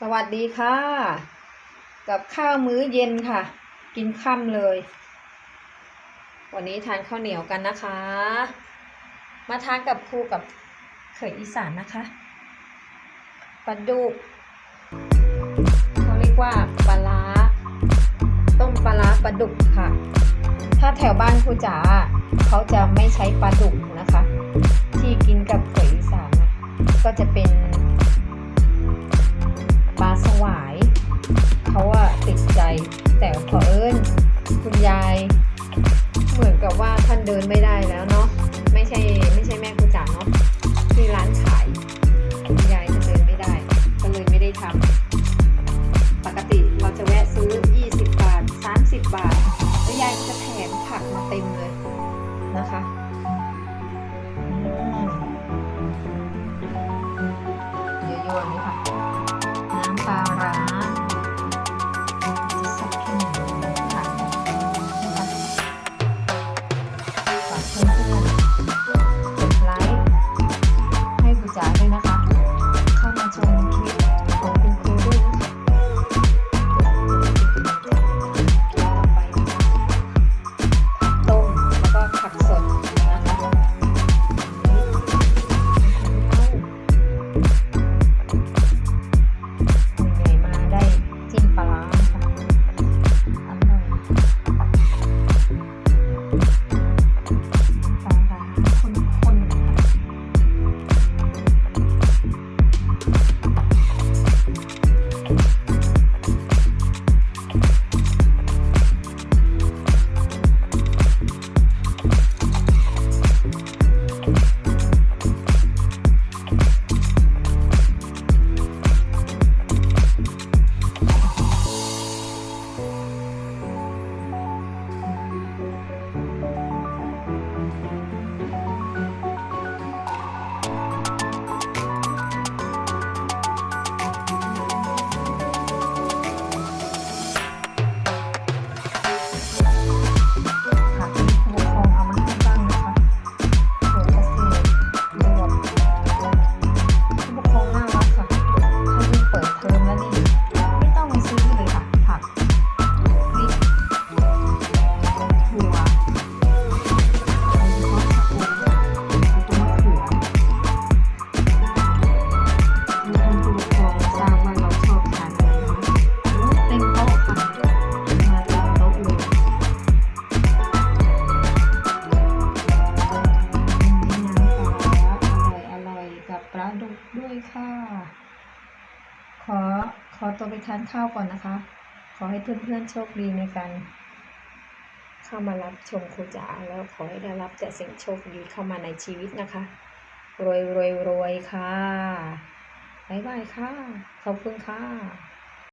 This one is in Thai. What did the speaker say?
สวัสดีค่ะ กับข้าวมื้อเย็นค่ะ กินค่ำเลย วันนี้ทานข้าวเหนียวกันนะคะ มาทานกับครูกับเขยอีสานนะคะปลาดุกเขาเรียกว่าปลาร้าต้มปลาร้าปลาดุกค่ะ ถ้าแถวบ้านครูจ๋าเขาจะไม่ใช้ปลาดุกนะคะ ที่กินกับเขยอีสานก็จะเป็น วาย เขาว่าติดใจ แต่พอเอิญคุณยาย เหมือนกับว่าท่านเดินไม่ได้แล้วเนาะไม่ใช่ไม่ใช่แม่คุณจ๋าเนาะที่ร้านขาย คุณยายท่านเดินไม่ได้ ก็เลยไม่ได้ทำปกติเราจะแวะซื้อ 20 บาท 30 บาท แล้วยายจะแถมผักมาเต็มเลยนะคะเยอะๆเลยค่ะ ค่ะ ขอขอตัวไปทานข้าวก่อนนะคะ ขอให้เพื่อนๆโชคดีในการเข้ามารับชมครูจ๋าแล้วขอให้ได้รับแต่สิ่งโชคดีเข้ามาในชีวิตนะคะ รวยรวยรวยค่ะ บ๊ายบายค่ะ ขอบคุณค่ะ